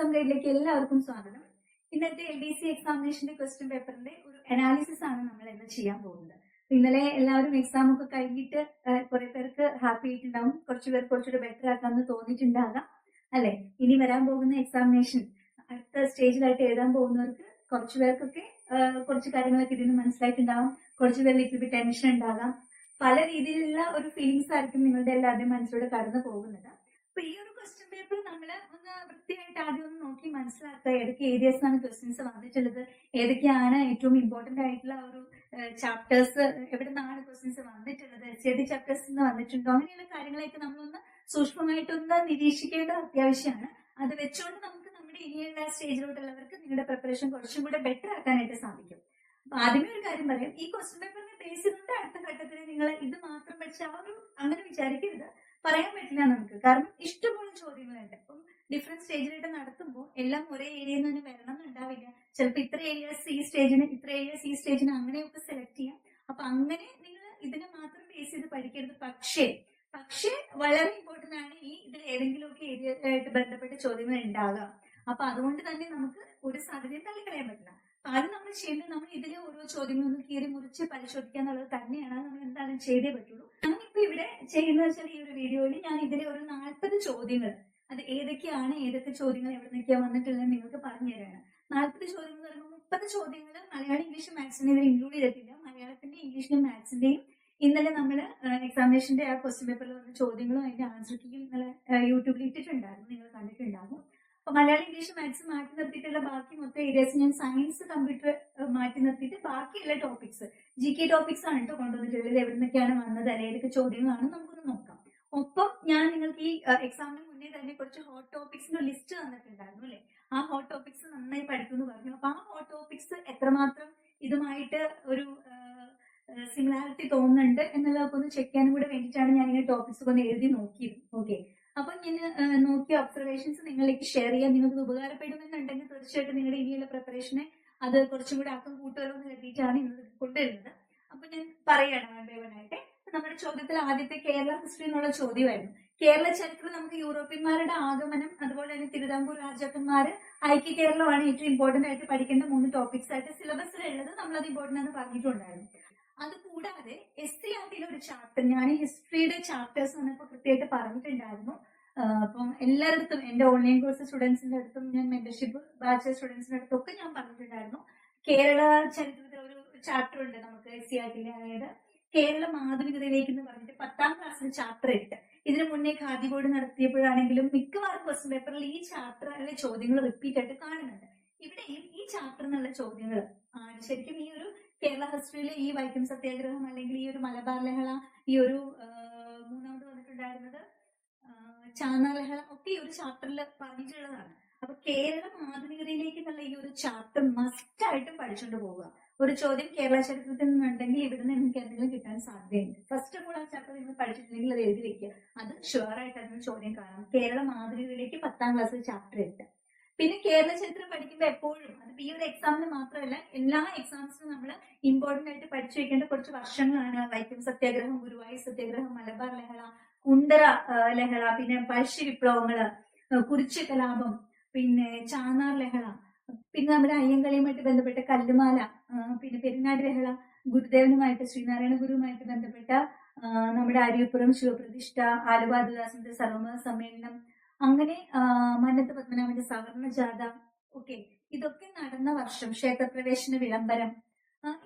Exam ഗൈഡിലേക്ക് എല്ലാവർക്കും സ്വാഗതം. ഇന്നത്തെ എൽ ഡി സി എക്സാമിനേഷന്റെ ക്വസ്റ്റ്യൻ പേപ്പറിന്റെ ഒരു അനാലിസിസ് ആണ് നമ്മൾ ഇന്ന് ചെയ്യാൻ പോകുന്നത്. ഇന്നലെ എല്ലാവരും എക്സാം ഒക്കെ കഴിഞ്ഞിട്ട് കുറെ പേർക്ക് ഹാപ്പി ആയിട്ടുണ്ടാവും. കുറച്ച് പേർ കുറച്ചുകൂടെ ബെറ്റർ ആക്കാമെന്ന് തോന്നിയിട്ടുണ്ടാകാം. അല്ലെ? ഇനി വരാൻ പോകുന്ന എക്സാമിനേഷൻ അടുത്ത സ്റ്റേജിലായിട്ട് എഴുതാൻ പോകുന്നവർക്ക് കുറച്ചു പേർക്കൊക്കെ കുറച്ച് കാര്യങ്ങളൊക്കെ ഇതിന് മനസ്സിലായിട്ടുണ്ടാവും. കുറച്ച് പേർ ലിറ്റിൽ ബി ടെൻഷൻ ഉണ്ടാകാം. പല രീതിയിലുള്ള ഒരു ഫീലിങ്സ് ആയിരിക്കും നിങ്ങളുടെ എല്ലാവരുടെയും മനസ്സിലൂടെ കടന്നു പോകുന്നത് അപ്പൊ ഈ ഒരു ക്വസ്റ്റ്യൻ പേപ്പർ നമ്മൾ ഒന്ന് വൃത്തിയായിട്ട് ആദ്യം ഒന്ന് നോക്കി മനസ്സിലാക്കുക. ഏതൊക്കെ ഏരിയസ് ആണ് ക്വസ്റ്റ്യൻസ് വന്നിട്ടുള്ളത്? ഏതൊക്കെയാണ് ഏറ്റവും ഇമ്പോർട്ടന്റ് ആയിട്ടുള്ള ഒരു ചാപ്റ്റേഴ്സ് എവിടെ നിന്നാണ് ക്വസ്റ്റ്യൻസ് വന്നിട്ടുള്ളത്? ഏത് ചാപ്റ്റേഴ്സ് നിന്ന് വന്നിട്ടുണ്ടോ? അങ്ങനെയുള്ള കാര്യങ്ങളൊക്കെ നമ്മളൊന്ന് സൂക്ഷ്മമായിട്ടൊന്ന് നിരീക്ഷിക്കേണ്ടത് അത്യാവശ്യമാണ്. അത് വെച്ചുകൊണ്ട് നമുക്ക് നമ്മുടെ ഇനിയുള്ള സ്റ്റേജിലോട്ടുള്ളവർക്ക് നിങ്ങളുടെ പ്രിപ്പറേഷൻ കുറച്ചും കൂടെ ബെറ്റർ ആക്കാനായിട്ട് സാധിക്കും. അപ്പൊ ആദ്യമേ ഒരു കാര്യം പറയാം. ഈ ക്വസ്റ്റ്യൻ പേപ്പറിനെ ബേസ് ചെയ്തുകൊണ്ട് അടുത്ത ഘട്ടത്തിൽ നിങ്ങൾ ഇത് മാത്രം പഠിച്ച ആ അങ്ങനെ വിചാരിക്കരുത്. പറയാൻ പറ്റില്ല നമുക്ക്. കാരണം ഇഷ്ടംപോലെ ചോദ്യങ്ങളുണ്ട്. അപ്പം ഡിഫറെന്റ് സ്റ്റേജിലായിട്ട് നടത്തുമ്പോൾ എല്ലാം ഒരേ ഏരിയയിൽ നിന്ന് തന്നെ വരണം എന്നുണ്ടാവില്ല. ചിലപ്പോൾ ഇത്ര ഏരിയാസ് ഈ സ്റ്റേജിന് ഇത്ര ഏരിയാസ് ഈ സ്റ്റേജിന് അങ്ങനെയൊക്കെ സെലക്ട് ചെയ്യാം. അപ്പൊ അങ്ങനെ നിങ്ങൾ ഇതിനെ മാത്രം ബേസ് ചെയ്ത് പഠിക്കരുത്. പക്ഷേ പക്ഷേ വളരെ ഇമ്പോർട്ടന്റ് ആണ് ഈ ഇതിൽ ഏതെങ്കിലുമൊക്കെ ഏരിയ ആയിട്ട് ബന്ധപ്പെട്ട ചോദ്യങ്ങൾ ഉണ്ടാകാം അപ്പൊ അതുകൊണ്ട് തന്നെ നമുക്ക് ഒരു സാധ്യതയും തള്ളിക്കളയാൻ പറ്റില്ല. അത് നമ്മൾ ചെയ്യുന്നത് നമ്മൾ ഇതിലെ ഓരോ ചോദ്യങ്ങളൊന്ന് കീറി മുറിച്ച് പരിശോധിക്കുക എന്നുള്ളത് തന്നെയാണ്. നമ്മൾ എന്തായാലും ചെയ്തേ പറ്റുള്ളൂ. ഞാനിപ്പോ ഇവിടെ ചെയ്യുന്ന വെച്ചാൽ ഈ ഒരു വീഡിയോയിൽ ഞാൻ ഇതിലെ ഒരു നാൽപ്പത് ചോദ്യങ്ങൾ അത് ഏതൊക്കെയാണ് ഏതൊക്കെ ചോദ്യങ്ങൾ എവിടെ നിന്നൊക്കെയാണ് വന്നിട്ടുള്ളത് നിങ്ങൾക്ക് പറഞ്ഞു തരാണ്. നാൽപ്പത് ചോദ്യങ്ങൾ പറയുമ്പോൾ മുപ്പത് ചോദ്യങ്ങൾ മലയാളം ഇംഗ്ലീഷ് മാത്സിനെ ഇതിൽ ഇൻക്ലൂഡ് ചെയ്തിട്ടില്ല. മലയാളത്തിന്റെ ഇംഗ്ലീഷിന്റെയും മാത്സിന്റെയും ഇന്നലെ നമ്മൾ എക്സാമിനേഷന്റെ ആ ക്വസ്റ്റ്യൻ പേപ്പറിൽ വന്ന ചോദ്യങ്ങളും അതിന്റെ ആൻസർ കീയും ഇന്നലെ യൂട്യൂബിൽ ഇട്ടിട്ടുണ്ടായിരുന്നു. നിങ്ങൾ കണ്ടിട്ടുണ്ടാകും അപ്പൊ മലയാളം ഇംഗ്ലീഷ് മാത്സ് മാറ്റി നിർത്തിയിട്ടുള്ള ബാക്കി മൊത്തം ഏരിയാസ് ഞാൻ സയൻസ് കമ്പ്യൂട്ടർ മാറ്റി നിർത്തിയിട്ട് ബാക്കിയുള്ള ടോപ്പിക്സ് ജി കെ ടോപ്പിക്സ് ആണ് കേട്ടോ കൊണ്ടുവന്നിട്ടുള്ളത്. എവിടെ നിന്നൊക്കെയാണ് വന്നത്? അല്ലെ ഏതൊക്കെ ചോദ്യങ്ങളാണ്. നമുക്കൊന്ന് നോക്കാം. ഒപ്പം ഞാൻ നിങ്ങൾക്ക് ഈ എക്സാമിന് മുന്നേ തന്നെ കുറച്ച് ഹോട്ട് ടോപ്പിക്സിന്റെ ലിസ്റ്റ് തന്നിട്ടുണ്ടായിരുന്നു അല്ലെ? ആ ഹോട്ട് ടോപ്പിക്സ് നന്നായി പഠിക്കുമെന്ന് പറഞ്ഞു. അപ്പൊ ആ ഹോട്ട് ടോപ്പിക്സ് എത്രമാത്രം ഇതുമായിട്ട് ഒരു സിമിലാരിറ്റി തോന്നുന്നുണ്ട് എന്നുള്ളതൊക്കെ ഒന്ന് ചെക്ക് ചെയ്യാനും കൂടെ വേണ്ടിയിട്ടാണ് ഞാൻ ഇങ്ങനെ ടോപ്പിക്സ് ഒന്ന് എഴുതി നോക്കിയത്. ഓക്കെ അപ്പൊ ഞാൻ നോക്കിയ ഒബ്സർവേഷൻസ് നിങ്ങളിലേക്ക് ഷെയർ ചെയ്യാൻ നിങ്ങൾക്ക് ഉപകാരപ്പെടുമെന്നുണ്ടെങ്കിൽ തീർച്ചയായിട്ടും നിങ്ങളുടെ ഇനിയുള്ള പ്രിപ്പറേഷനെ അത് കുറച്ചും കൂടെ ആക്കം കൂട്ടുമല്ലോ എന്ന് കരുതിയിട്ടാണ് ഇന്ന് കൊണ്ടുവരുന്നത്. അപ്പൊ ഞാൻ പറയുകയാണ് വേണ്ടവനായിട്ട് നമ്മുടെ ചോദ്യത്തിൽ ആദ്യത്തെ കേരള ഹിസ്റ്ററി എന്നുള്ള ചോദ്യമായിരുന്നു. കേരള ചരിത്രം നമുക്ക് യൂറോപ്യന്മാരുടെ ആഗമനം അതുപോലെ തന്നെ തിരുവിതാംകൂർ രാജാക്കന്മാര് ഐക്യ കേരളമാണ് ഏറ്റവും ഇമ്പോർട്ടന്റ് ആയിട്ട് പഠിക്കേണ്ട മൂന്ന് ടോപ്പിക്സ് ആയിട്ട് സിലബസിലുള്ളത് നമ്മളത് ഇമ്പോർട്ടന്റ് ആണ് പറഞ്ഞിട്ടുണ്ടായിരുന്നു. അത് കൂടാതെ എസ് സി ആർ ടിയിലെ ഒരു ചാപ്റ്റർ ഞാൻ ഹിസ്റ്ററിയുടെ ചാപ്റ്റേഴ്സ് വന്നപ്പോൾ കൃത്യമായിട്ട് പറഞ്ഞിട്ടുണ്ടായിരുന്നു. അപ്പം എല്ലായിടത്തും എന്റെ ഓൺലൈൻ കോഴ്സ് സ്റ്റുഡൻസിന്റെ അടുത്തും ഞാൻ മെമ്പർഷിപ്പ് ബാച്ചലർ സ്റ്റുഡൻസിന്റെ അടുത്തും ഒക്കെ ഞാൻ പറഞ്ഞിട്ടുണ്ടായിരുന്നു. കേരള ചരിത്രത്തിൽ ഒരു ചാപ്റ്റർ ഉണ്ട് നമുക്ക് എസ് സി ആർ ടിയിലെ അതായത് കേരള ആധുനികതയിലേക്ക് എന്ന് പറഞ്ഞിട്ട് പത്താം ക്ലാസ്സിൽ ചാപ്റ്റർ എട്ട് ഇതിനു മുന്നേ ഖാദി ബോർഡ് നടത്തിയപ്പോഴാണെങ്കിലും മിക്കവാറും ക്വസ്റ്റ്യൻ പേപ്പറിൽ ഈ ചാപ്റ്ററിലെ ചോദ്യങ്ങൾ റിപ്പീറ്റ് ആയിട്ട് കാണുന്നുണ്ട്. ഇവിടെയും ഈ ചാപ്റ്റർ എന്നുള്ള ചോദ്യങ്ങൾ ശരിക്കും ഈ ഒരു കേരള ഹിസ്റ്ററിയിൽ ഈ വൈക്കം സത്യാഗ്രഹം അല്ലെങ്കിൽ ഈ ഒരു മലബാർ ലഹള ഈ ഒരു മൂന്നാമത് വന്നിട്ടുണ്ടായിരുന്നത് ആ, ചാന്നാർ ലഹള ഒക്കെ ഈ ഒരു ചാപ്റ്ററിൽ പറഞ്ഞിട്ടുള്ളതാണ്. അപ്പൊ കേരളം ആധുനികതയിലേക്ക് എന്നുള്ള ഈ ഒരു ചാപ്റ്റർ മസ്റ്റ് ആയിട്ടും പഠിച്ചുകൊണ്ട് പോവുക. ഒരു ചോദ്യം കേരള ചരിത്രത്തിൽ നിന്നുണ്ടെങ്കിൽ ഇവിടെ നിന്ന് നിങ്ങൾക്ക് എന്തെങ്കിലും കിട്ടാൻ സാധ്യതയുണ്ട്. ഫസ്റ്റ് ഓഫ് ഓൾ ആ ചാപ്റ്റർ നിങ്ങൾ പഠിച്ചിട്ടുണ്ടെങ്കിൽ അത് എഴുതി വെക്കുക. അത് ഷുവർ ആയിട്ട് അതിന് ചോദ്യം കാണാം. കേരളം ആധുനികതയിലേക്ക് പത്താം ക്ലാസ് ചാപ്റ്റർ എട്ട് പിന്നെ കേരള ചരിത്രം പഠിക്കുമ്പോൾ എപ്പോഴും അത് ഈ ഒരു എക്സാമിന് മാത്രമല്ല എല്ലാ എക്സാംസിനും നമ്മൾ ഇമ്പോർട്ടന്റ് ആയിട്ട് പഠിച്ചു വെക്കേണ്ട കുറച്ച് വർഷങ്ങളാണ്. വൈക്കം സത്യാഗ്രഹം ഗുരുവായൂർ സത്യാഗ്രഹം മലബാർ ലഹള കുണ്ടറ ലഹള പിന്നെ പഴശ്ശി വിപ്ലവങ്ങൾ കുറിച്ച് കലാപം പിന്നെ ചാനാർ ലഹള പിന്നെ നമ്മുടെ അയ്യങ്കളിയുമായിട്ട് ബന്ധപ്പെട്ട കല്ലുമാല പിന്നെ പെരുന്നാട് ലഹള ഗുരുദേവനുമായിട്ട് ശ്രീനാരായണ ഗുരുവുമായിട്ട് ബന്ധപ്പെട്ട നമ്മുടെ അരിയപ്പുറം ശിവപ്രതിഷ്ഠ ആലുവാദുദാസിന്റെ സർവമത സമ്മേളനം അങ്ങനെ മന്നത്ത് പത്മനാഭന്റെ സവർണ ജാഥ ഓക്കെ. ഇതൊക്കെ നടന്ന വർഷം ക്ഷേത്രപ്രവേശന വിളംബരം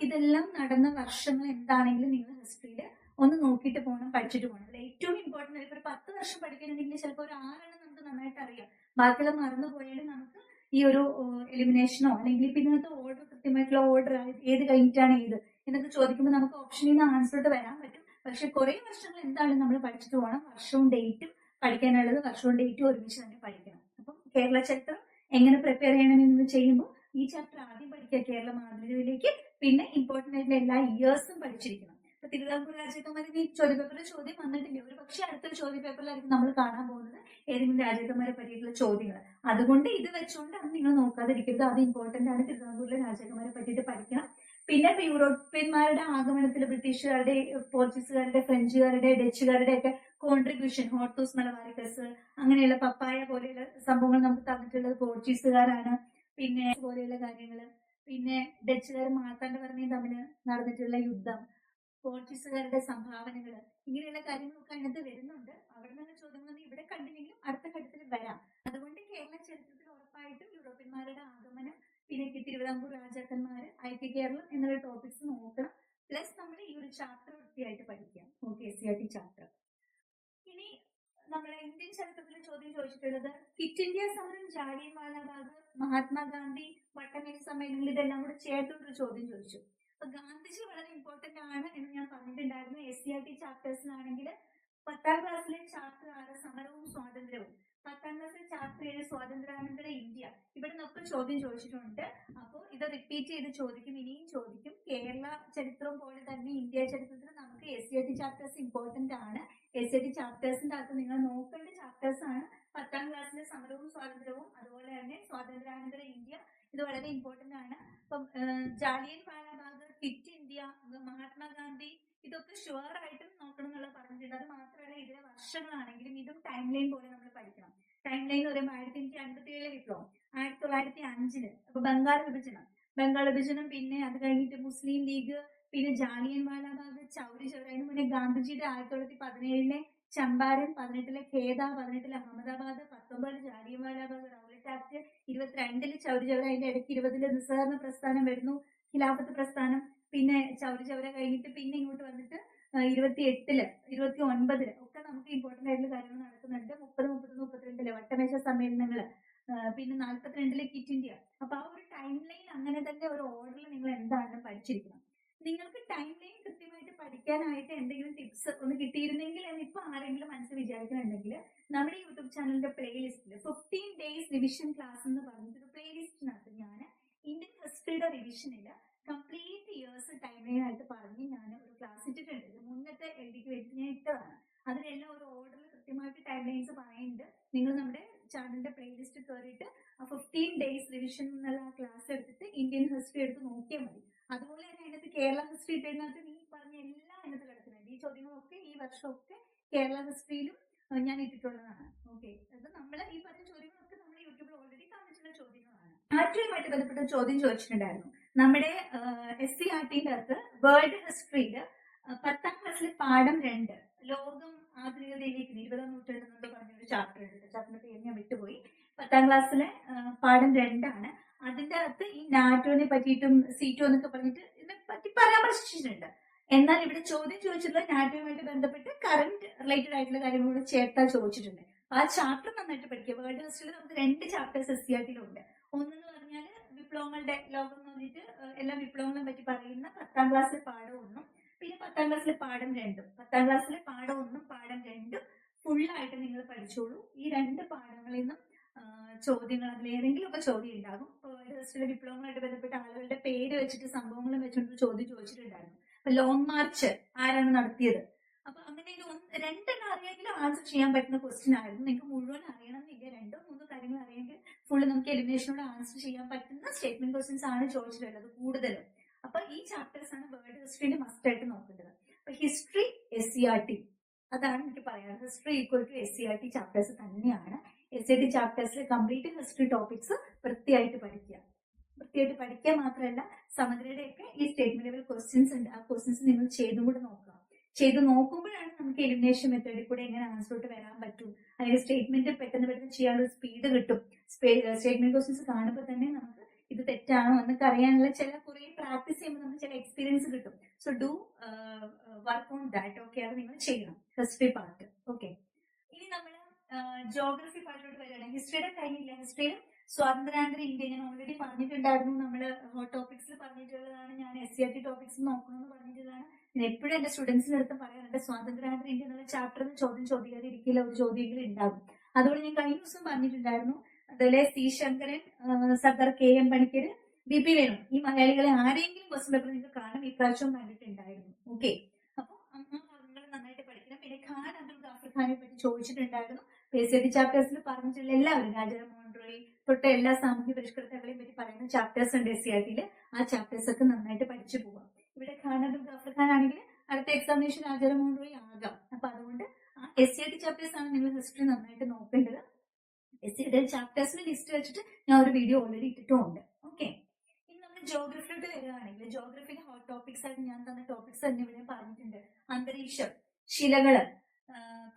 ഇതെല്ലാം നടന്ന വർഷങ്ങൾ എന്താണെങ്കിലും നിങ്ങൾ ഹിസ്റ്ററിയിൽ ഒന്ന് നോക്കിയിട്ട് പോകണം പഠിച്ചിട്ട് പോകണം അതിൽ ഏറ്റവും ഇമ്പോർട്ടന്റ് ആയിട്ട് ഒരു പത്ത് വർഷം പഠിക്കണമെങ്കിൽ ചിലപ്പോൾ ഒരു ആറെണ്ണം നമുക്ക് നന്നായിട്ട് അറിയാം. ബാക്കിയുള്ള മറന്നു പോയാൽ നമുക്ക് ഈ ഒരു എലിമിനേഷനോ അല്ലെങ്കിൽ ഇപ്പൊ ഇതിനകത്ത് ഓർഡർ കൃത്യമായിട്ടുള്ള ഓർഡർ ഏത് കഴിഞ്ഞിട്ടാണ് ഏത് എന്നൊക്കെ ചോദിക്കുമ്പോൾ നമുക്ക് ഓപ്ഷനിൽ നിന്ന് ആയിട്ട് വരാൻ പറ്റും. പക്ഷെ കുറെ വർഷങ്ങൾ എന്താണ് നമ്മൾ പഠിച്ചിട്ട് പോകണം. വർഷവും ഡേറ്റും പഠിക്കാനുള്ളത് വർഷവും ഡേറ്റും ഒരുമിച്ച് തന്നെ പഠിക്കണം. അപ്പം കേരള ചരിത്രം എങ്ങനെ പ്രിപ്പയർ ചെയ്യണമെന്ന് ചെയ്യുമ്പോൾ ഈ ചാപ്റ്റർ ആദ്യം പഠിക്കുക കേരള മാതൃകയിലേക്ക് പിന്നെ ഇമ്പോർട്ടന്റ് ആയിട്ടുള്ള എല്ലാ ഇയേഴ്സും പഠിച്ചിരിക്കണം. ഇപ്പൊ തിരുവിതാംകൂർ രാജാക്കന്മാരുടെ ഈ ചോദ്യ പേപ്പറിൽ ചോദ്യം വന്നിട്ടില്ല? ഒരു പക്ഷേ അടുത്തൊരു ചോദ്യ പേപ്പറിലായിരിക്കും നമ്മൾ കാണാൻ പോകുന്നത് ഏതെങ്കിലും രാജാക്കന്മാരെ പറ്റിയിട്ടുള്ള ചോദ്യങ്ങൾ. അതുകൊണ്ട് ഇത് വെച്ചുകൊണ്ട് അത് നിങ്ങൾ നോക്കാതിരിക്കരുത്. അത് ഇമ്പോർട്ടന്റ് ആണ്. തിരുവിതാംകൂറിലെ രാജാക്കന്മാരെ പറ്റിയിട്ട് പഠിക്കണം. പിന്നെ യൂറോപ്യന്മാരുടെ ആഗമനത്തിൽ ബ്രിട്ടീഷുകാരുടെ പോർച്ചുഗീസുകാരുടെ ഫ്രഞ്ചുകാരുടെ ഡച്ചുകാരുടെ ഒക്കെ കോൺട്രിബ്യൂഷൻ ഹോട്ടൂസ് മലബാരിക്കസ് അങ്ങനെയുള്ള പപ്പായ പോലെയുള്ള സംഭവങ്ങൾ നമുക്ക് തന്നിട്ടുള്ളത് പോർച്ചുഗീസുകാരാണ്. പിന്നെ പോലെയുള്ള കാര്യങ്ങൾ പിന്നെ ഡച്ചുകാർ മാർത്താണ്ഡ വർമ്മയും തമ്മിൽ നടന്നിട്ടുള്ള യുദ്ധം പോർച്ചുഗീസുകാരുടെ സംഭാവനകൾ ഇങ്ങനെയുള്ള കാര്യങ്ങളൊക്കെ അതിനകത്ത് വരുന്നുണ്ട്. അവിടെ നിന്ന് ചോദ്യങ്ങൾ ഇവിടെ കണ്ടില്ലെങ്കിലും അടുത്ത ഘട്ടത്തിൽ വരാം. അതുകൊണ്ട് കേരള ചരിത്രത്തിൽ ഉറപ്പായിട്ടും യൂറോപ്യന്മാരുടെ ആഗമനം പിന്നെ തിരുവിതാംകൂർ രാജാക്കന്മാര് ഐക്യ കേരളം എന്നുള്ള ടോപ്പിക്സ് നോക്കണം. പ്ലസ് നമ്മൾ ഈ ഒരു ചാപ്റ്റർ വൃത്തിയായിട്ട് പഠിക്കാം. Okay C R T chapter ഇനി നമ്മളെ ഇന്ത്യൻ ചരിത്രത്തിൽ ചോദ്യം ചോദിച്ചിട്ടുള്ളത് ക്വിറ്റ് ഇന്ത്യ സമരം ജാലിയൻ വാലാബാഗ് മഹാത്മാഗാന്ധി വട്ടമേശ സമ്മേളനങ്ങൾ ഇതെല്ലാം കൂടെ ചേർത്തൊരു ചോദ്യം ചോദിച്ചു. അപ്പൊ ഗാന്ധിജി വളരെ ഇമ്പോർട്ടന്റ് ആണ് എന്ന് ഞാൻ പറഞ്ഞിട്ടുണ്ടായിരുന്നു. എസ് സി ആർ ടി ചാപ്റ്റേഴ്സിലാണെങ്കിൽ പത്താം ക്ലാസ്സിലെ ചാപ്റ്റർ ആണ് സമരവും സ്വാതന്ത്ര്യവും. പത്താം ക്ലാസ് ചാപ്റ്റർ ഏഴ് സ്വാതന്ത്ര്യാനന്തര ഇന്ത്യ. ഇവിടെ നിന്നൊക്കെ ചോദ്യം ചോദിച്ചിട്ടുണ്ട്. അപ്പോൾ ഇത് റിപ്പീറ്റ് ചെയ്ത് ചോദിക്കും ഇനിയും ചോദിക്കും. കേരള ചരിത്രം പോലെ തന്നെ ഇന്ത്യ ചരിത്രത്തിൽ നമുക്ക് S C T chapters important ആണ്. എസ് സി ടി ചാപ്റ്റേഴ്സിന്റെ അകത്ത് നിങ്ങൾ നോക്കേണ്ട ചാപ്റ്റേഴ്സ് ആണ്. പത്താം ക്ലാസ്സിലെ സമരവും സ്വാതന്ത്ര്യവും അതുപോലെ തന്നെ സ്വാതന്ത്ര്യാനന്തര ഇന്ത്യ. ഇത് വളരെ ഇമ്പോർട്ടന്റ് ആണ്. അപ്പം ജാലിയൻ വാലാബാഗ് ക്വിറ്റ് ഇന്ത്യ മഹാത്മാഗാന്ധി ഇതൊക്കെ ഷുവർ ആയിട്ടും നോക്കണം എന്നുള്ളത് പറഞ്ഞിട്ടുണ്ട്. അത് മാത്രമല്ല വർഷങ്ങളാണെങ്കിലും ഇതും ടൈം ലൈൻ പോലെ നമ്മൾ പഠിക്കണം. ടൈം ലൈൻ എന്ന് പറയുമ്പോൾ ആയിരത്തി എണ്ണൂറ്റി അൻപത്തി ഏഴിലെ വിപ്ലവം. ആയിരത്തി തൊള്ളായിരത്തി അഞ്ചിൽ അപ്പൊ ബംഗാൾ വിഭജനം. ബംഗാൾ വിഭജനം പിന്നെ അത് കഴിഞ്ഞിട്ട് മുസ്ലിം ലീഗ് പിന്നെ ജാലിയൻ വാലാബാഗ് ചൗരി ചൗര അതിന് മുന്നേ ഗാന്ധിജിയുടെ ആയിരത്തി തൊള്ളായിരത്തി പതിനേഴിലെ ചമ്പാരൻ പതിനെട്ടിലെ ഖേദ പതിനെട്ടിലെ അഹമ്മദാബാദ് പത്തൊമ്പത് ജാലിയൻ വാലാബാഗ് റൗലറ്റ് ആക്ട് ഇരുപത്തിരണ്ടിൽ ചൗരി ചൗര അതിന്റെ ഇടയ്ക്ക് ഇരുപതിൽ നിസ്സഹകരണ പ്രസ്ഥാനം വരുന്നു ഖിലാഫത്ത് പ്രസ്ഥാനം പിന്നെ ചൗരി ചൗര കഴിഞ്ഞിട്ട് പിന്നെ ഇങ്ങോട്ട് വന്നിട്ട് ഇരുപത്തി എട്ടിൽ ഇരുപത്തി ഒൻപതിൽ ഒക്കെ നമുക്ക് ഇമ്പോർട്ടന്റ് ആയിട്ടുള്ള കാര്യങ്ങൾ നടക്കുന്നുണ്ട്. മുപ്പത് മുപ്പത് മുപ്പത്തിരണ്ടിൽ വട്ടമേശ സമ്മേളനങ്ങൾ പിന്നെ നാൽപ്പത്തിരണ്ടിൽ കിറ്റ് ഇന്ത്യ അപ്പൊ ആ ഒരു ടൈം ലൈൻ അങ്ങനെ തന്നെ ഒരു ഓർഡറിൽ നിങ്ങൾ എന്താണ് പഠിച്ചിരിക്കണം. നിങ്ങൾക്ക് ടൈം ലൈൻ കൃത്യമായിട്ട് പഠിക്കാനായിട്ട് എന്തെങ്കിലും ടിപ്സ് ഒന്ന് കിട്ടിയിരുന്നെങ്കിൽ എന്ന് ഇപ്പൊ ആരെങ്കിലും മനസ്സിൽ വിചാരിക്കുന്നുണ്ടെങ്കിൽ നമ്മുടെ യൂട്യൂബ് ചാനലിന്റെ പ്ലേലിസ്റ്റിൽ ഫിഫ്റ്റീൻ ഡേയ്സ് റിവിഷൻ ക്ലാസ് എന്ന് പറഞ്ഞിട്ടൊരു പ്ലേലിസ്റ്റിനകത്ത് ഞാൻ ഇന്ത്യൻ ഹിസ്റ്ററിയുടെ റിവിഷനിൽ കംപ്ലീറ്റ് ഇയേഴ്സ് ടൈം ലൈൻ ആയിട്ട് പറഞ്ഞ് ഞാൻ ഒരു ക്ലാസ് ഇട്ടിട്ടുണ്ട്. ഇത് മുന്നത്തെ എൽ ഡിക്ക് വേണ്ടി ഞാൻ ഇട്ടതാണ്. ഒരു ഓർഡറിൽ കൃത്യമായിട്ട് ടൈം ലൈൻസ് പറയുന്നുണ്ട്. നിങ്ങൾ നമ്മുടെ ചാനലിന്റെ പ്ലേലിസ്റ്റ് കയറിയിട്ട് ഫിഫ്റ്റീൻ ഡേയ്സ് റിവിഷൻ എന്നുള്ള ക്ലാസ് എടുത്തിട്ട് ഇന്ത്യൻ ഹിസ്റ്ററി എടുത്ത് നോക്കിയാൽ മതി. അതുപോലെ തന്നെ അതിനകത്ത് കേരള ഹിസ്റ്ററി ഇട്ടതിനകത്ത് നീ പറഞ്ഞ എല്ലാം അതിനകത്ത് കിടക്കുന്നുണ്ട്. ഈ ചോദ്യങ്ങളൊക്കെ ഈ വർഷമൊക്കെ കേരള ഹിസ്റ്ററിയിലും ഞാൻ ഇട്ടിട്ടുള്ളതാണ്. ഓക്കെ അത് നമ്മൾ ഈ പറഞ്ഞ ചോദ്യങ്ങളൊക്കെ നമ്മൾ യൂട്യൂബിൽ ഓൾറെഡി കാണിച്ചിട്ടുള്ള ചോദ്യങ്ങളാണ്. ആറ്റുമായിട്ട് ബന്ധപ്പെട്ട ചോദ്യം ചോദിച്ചിട്ടുണ്ടായിരുന്നു. നമ്മുടെ എസ് സി ആർ ടിന്റെ അകത്ത് വേൾഡ് ഹിസ്റ്ററിയിൽ പത്താം ക്ലാസ്സിലെ പാഠം രണ്ട് ലോകം ആധുനികതയിലേക്ക് ഇരുപതാം നൂറ്റാണ്ട് എന്നൊക്കെ പറഞ്ഞൊരു ചാപ്റ്റർ ഉണ്ട്. ചാപ്റ്ററിന്റെ പേര് ഞാൻ വിട്ടുപോയി. പത്താം ക്ലാസ്സിലെ പാഠം രണ്ടാണ്. അതിന്റെ അകത്ത് ഈ നാറ്റോനെ പറ്റിയിട്ടും സീറ്റോ എന്നൊക്കെ പറഞ്ഞിട്ട് ഇതിനെ പറ്റി പരാമർശിച്ചിട്ടുണ്ട് എന്നാൽ ഇവിടെ ചോദ്യം ചോദിച്ചിട്ടുള്ള നാറ്റോയുമായിട്ട് ബന്ധപ്പെട്ട് കറണ്ട് റിലേറ്റഡ് ആയിട്ടുള്ള കാര്യങ്ങളോട് ചേർത്താൽ ചോദിച്ചിട്ടുണ്ട്. ആ ചാപ്റ്റർ നന്നായിട്ട് പഠിക്കുക. വേൾഡ് ഹിസ്റ്ററിയിൽ നമുക്ക് രണ്ട് ചാപ്റ്റേഴ്സ് എസ് സി ആർ ടിയിലുണ്ട് ഒന്നെന്ന് വിപ്ലവങ്ങളുടെ ലോകം എന്ന് പറഞ്ഞിട്ട് എല്ലാ വിപ്ലവങ്ങളെ പറ്റി പറയുന്ന പത്താം ക്ലാസ്സിലെ പാഠം ഒന്നും പിന്നെ പത്താം ക്ലാസ്സിലെ പാഠം രണ്ടും പത്താം ക്ലാസ്സിലെ പാഠം ഒന്നും പാഠം രണ്ടും ഫുള്ളായിട്ട് നിങ്ങൾ പഠിച്ചോളൂ. ഈ രണ്ട് പാഠങ്ങളിൽ നിന്നും ചോദ്യങ്ങൾ അതിൽ ഏതെങ്കിലും ഒക്കെ ചോദ്യം ഉണ്ടാകും. വേൾഡ് ഹിസ്റ്ററിയിലെ വിപ്ലവങ്ങളായിട്ട് ബന്ധപ്പെട്ട ആളുകളുടെ പേര് വെച്ചിട്ട് സംഭവങ്ങളും വെച്ചുകൊണ്ട് ചോദ്യം ചോദിച്ചിട്ടുണ്ടായിരുന്നു. അപ്പൊ ലോങ് മാർച്ച് ആരാണ് നടത്തിയത്? അപ്പൊ അങ്ങനെ രണ്ടെണ്ണം അറിയാമെങ്കിൽ ആൻസർ ചെയ്യാൻ പറ്റുന്ന ക്വസ്റ്റ്യൻ ആയിരുന്നു. നിങ്ങൾക്ക് മുഴുവൻ അറിയണമെന്നില്ല. രണ്ടോ മൂന്നോ കാര്യങ്ങൾ അറിയാമെങ്കിൽ ഫുള്ള് നമുക്ക് എലിമിനേഷനോട് ആൻസർ ചെയ്യാൻ പറ്റുന്ന സ്റ്റേറ്റ്മെന്റ് ക്വസ്റ്റ്യൻസ് ആണ് ചോദിച്ചിട്ടുള്ളത് കൂടുതലും. അപ്പൊ ഈ ചാപ്റ്റേഴ്സ് ആണ് വേൾഡ് ഹിസ്റ്ററിയിൽ മസ്റ്റ് ആയിട്ട് നോക്കേണ്ടത്. അപ്പൊ history S C R T അതാണ് എനിക്ക് പറയാനുള്ളത്. History equal to S C R T chapters തന്നെയാണ്. എസ് സി ടി ചാപ്റ്റേഴ്സിൽ കംപ്ലീറ്റ് ഹിസ്റ്ററി ടോപ്പിക്സ് വൃത്തിയായിട്ട് പഠിക്കുക. വൃത്തിയായിട്ട് പഠിക്കുക മാത്രമല്ല സമഗ്രയുടെയൊക്കെ ഈ സ്റ്റേറ്റ്മെന്റ് ലെവൽ ക്വസ്റ്റ്യൻസ് ഉണ്ട്. ആ ക്വസ്റ്റ്യൻസ് നിങ്ങൾ ചെയ്തും കൂടെ നോക്കുക. ചെയ്ത് നോക്കുമ്പോഴാണ് നമുക്ക് എലിമിനേഷൻ മെത്തേഡിൽ കൂടെ എങ്ങനെ ആൻസറോട്ട് വരാൻ പറ്റും. അല്ലെങ്കിൽ സ്റ്റേറ്റ്മെന്റ് പെട്ടെന്ന് പെട്ടെന്ന് ചെയ്യാനുള്ള സ്പീഡ് കിട്ടും. സ്റ്റേറ്റ്മെന്റ് ക്വസ്റ്റ്യൻസ് കാണുമ്പോൾ തന്നെ നമുക്ക് ഇത് തെറ്റാണോ എന്നൊക്കെ അറിയാനുള്ള ചില കുറെ പ്രാക്ടീസ് ചെയ്യുമ്പോൾ നമുക്ക് ചില എക്സ്പീരിയൻസ് കിട്ടും. So do work on that okay അത് നിങ്ങൾ ചെയ്യണം. ഹിസ്റ്ററി പാർട്ട് ഓക്കെ ഇനി നമ്മൾ ജോഗ്രഫി പാർട്ടിലോട്ട് വരികയാണെങ്കിൽ ഹിസ്റ്ററിയുടെ കഴിഞ്ഞില്ല ഹിസ്റ്ററിയിൽ സ്വാതന്ത്ര്യാനന്തര ഇന്ത്യ ഞാൻ ഓൾറെഡി പറഞ്ഞിട്ടുണ്ടായിരുന്നു. നമ്മൾ ടോപ്പിക്സിൽ പറഞ്ഞിട്ടുള്ളതാണ്. ഞാൻ S C R T topics നോക്കണമെന്ന് പറഞ്ഞിട്ടുള്ളതാണ്. ഞാൻ എപ്പോഴും എന്റെ സ്റ്റുഡൻസിന്റെ അടുത്ത് പറയാറുണ്ട് സ്വാതന്ത്ര്യാനന്തര ഇന്ത്യ എന്നുള്ള ചാപ്റ്ററിൽ ചോദ്യം ചോദിക്കാതെ ഇരിക്കില്ല ഒരു ചോദ്യമെങ്കിലും ഉണ്ടാകും അതുകൊണ്ട് ഞാൻ കഴിഞ്ഞ ദിവസം പറഞ്ഞിട്ടുണ്ടായിരുന്നു അതുപോലെ C Sankaran Sardar K M Panicker B P Venu ഈ മലയാളികളെ ആരെങ്കിലും ക്വസ്റ്റ്യൻ പേപ്പർ നിങ്ങൾക്ക് കാണാൻ ഇപ്രാവശ്യം കണ്ടിട്ടുണ്ടായിരുന്നു. ഓക്കെ അപ്പൊ ആ ഭാഗങ്ങൾ നന്നായിട്ട് പഠിക്കണം. പിന്നെ ഖാൻ അബ്ദുൾ ഗാഫർ ഖാനെ പറ്റി ചോദിച്ചിട്ടുണ്ടായിരുന്നു. പി സി ചാപ്റ്റേഴ്സിൽ പറഞ്ഞിട്ടുള്ള എല്ലാവരും രാജരമോ തൊട്ട് എല്ലാ സാമൂഹ്യ പരിഷ്കർത്താക്കളെയും പറ്റി പറയുന്ന ചാപ്റ്റേഴ്സ് ഉണ്ട് എസ് സി ആർ ആ ചാപ്റ്റേഴ്സ് ഒക്കെ നന്നായിട്ട് പഠിച്ചു പോവാം. ഇവിടെ ഖാനതും ഗഫർ ഖാൻ ആണെങ്കിൽ അടുത്ത എക്സാമിനേഷൻ ആചാരം കൊണ്ടുപോയി ആകാം. അപ്പൊ അതുകൊണ്ട് S C R T chapters ആണ് നിങ്ങൾ ഹിസ്റ്ററി നന്നായിട്ട് നോക്കേണ്ടത്. എസ് സി ആർ ചാപ്റ്റേഴ്സിന്റെ ലിസ്റ്റ് വെച്ചിട്ട് ഞാൻ ഒരു വീഡിയോ ഓൾറെഡി ഇട്ടിട്ടുണ്ട് ഓക്കെ ഇനി നമ്മൾ ജോഗ്രഫിയിലോട്ട് വരികയാണെങ്കിൽ ജോഗ്രഫിയിലെ ഹോട്ട് ടോപ്പിക്സ് ആയിട്ട് ഞാൻ തന്ന ടോപ്പിക്സ് തന്നെ ഇവിടെ പറഞ്ഞിട്ടുണ്ട്. അന്തരീക്ഷം ശിലകൾ